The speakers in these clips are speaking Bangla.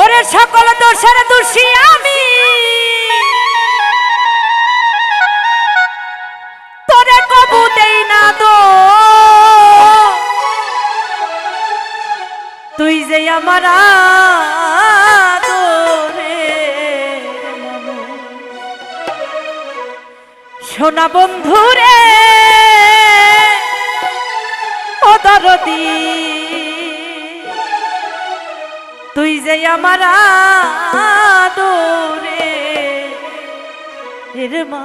ওরে সকল দোষের দোষী আমি। তোরে কবু দেই না দো তুই যে আমার সোনা বন্ধুরে, ও দরদী। তুই যে আমার দৌড়ে মা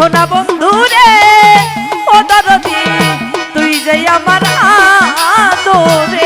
দেখো না বন্ধু রে ও দাদি তুই যে আমার আদরে।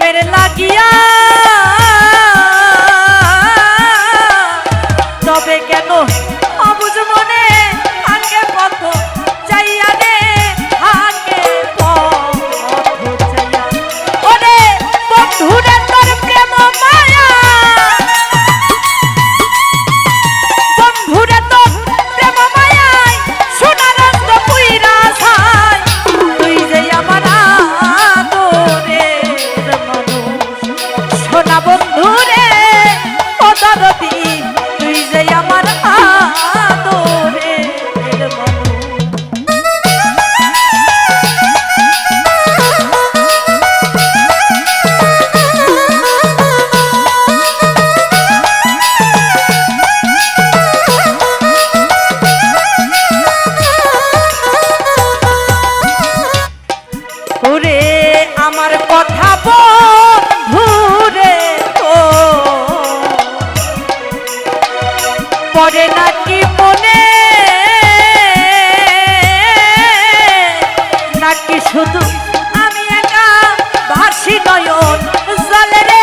মেরে লাগিয়া। তবে কেন অবুজ মনে আগে পথ চাইয়া শুধু আমি একা ভাসি নয়ন জলের